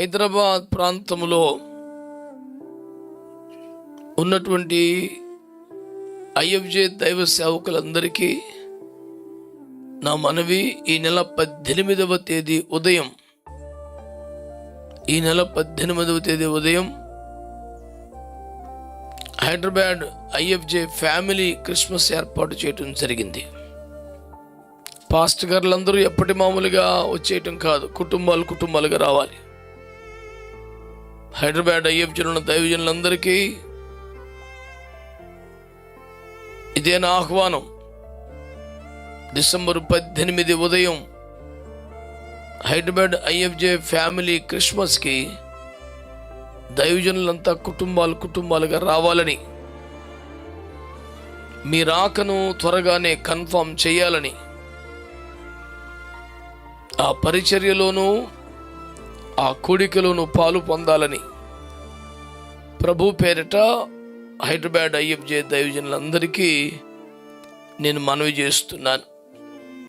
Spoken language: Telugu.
హైదరాబాద్ ప్రాంతంలో ఉన్నటువంటి ఐఎఫ్జే దైవ సేవకులందరికీ నా మనవి ఈ నెల పద్దెనిమిదవ తేదీ ఉదయం ఈ నెల పద్దెనిమిదవ తేదీ ఉదయం హైదరాబాద్ ఐఎఫ్జే ఫ్యామిలీ క్రిస్మస్ ఏర్పాటు చేయటం జరిగింది. పాస్ట్ గారులందరూ ఎప్పటి మామూలుగా వచ్చేయటం కాదు కుటుంబాలు కుటుంబాలుగా రావాలి. హైదరాబాద్ ఐఎఫ్జీలో ఉన్న దైవజనులందరికీ ఇదే నా ఆహ్వానం. డిసెంబర్ పద్దెనిమిది ఉదయం హైదరాబాద్ ఐఎఫ్జే ఫ్యామిలీ క్రిస్మస్కి దైవజనులంతా కుటుంబాలు కుటుంబాలుగా రావాలని మీ రాకను త్వరగానే కన్ఫర్మ్ చేయాలని ఆ పరిచర్యలోనూ ఆ కూడికలోనూ పాలు పొందాలని. ప్రభు పేరిట హైదరాబాద్ ఐఎఫ్జే దైవజనులందరికీ నేను మనవి చేస్తున్నాను.